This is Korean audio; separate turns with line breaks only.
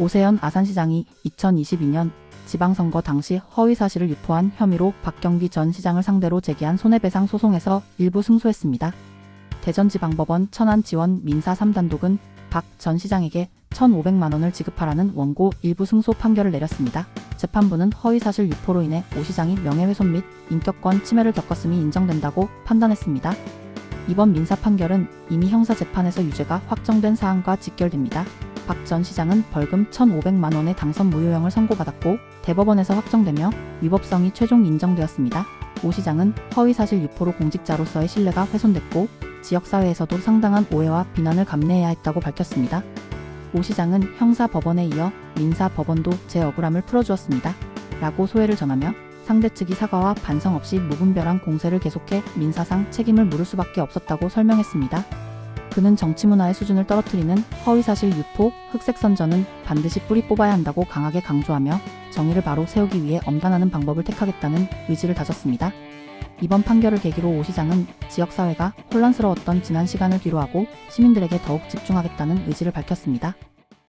오세연 아산시장이 2022년 지방선거 당시 허위 사실을 유포한 혐의로 박경기 전 시장을 상대로 제기한 손해배상 소송에서 일부 승소했습니다. 대전지방법원 천안지원 민사 3단독은 박 전 시장에게 1,500만 원을 지급하라는 원고 일부 승소 판결을 내렸습니다. 재판부는 허위 사실 유포로 인해 오 시장이 명예훼손 및 인격권 침해를 겪었음이 인정된다고 판단했습니다. 이번 민사 판결은 이미 형사 재판에서 유죄가 확정된 사안과 직결됩니다. 박 전 시장은 벌금 1,500만 원의 당선 무효형을 선고받았고 대법원에서 확정되며 위법성이 최종 인정되었습니다. 오 시장은 허위 사실 유포로 공직자로서의 신뢰가 훼손됐고 지역사회에서도 상당한 오해와 비난을 감내해야 했다고 밝혔습니다. 오 시장은 형사 법원에 이어 민사 법원도 제 억울함을 풀어주었습니다. 라고 소회를 전하며 상대 측이 사과와 반성 없이 무분별한 공세를 계속해 민사상 책임을 물을 수밖에 없었다고 설명했습니다. 그는 정치 문화의 수준을 떨어뜨리는 허위사실 유포, 흑색 선전은 반드시 뿌리 뽑아야 한다고 강하게 강조하며 정의를 바로 세우기 위해 엄단하는 방법을 택하겠다는 의지를 다졌습니다. 이번 판결을 계기로 오 시장은 지역사회가 혼란스러웠던 지난 시간을 뒤로하고 시민들에게 더욱 집중하겠다는 의지를 밝혔습니다.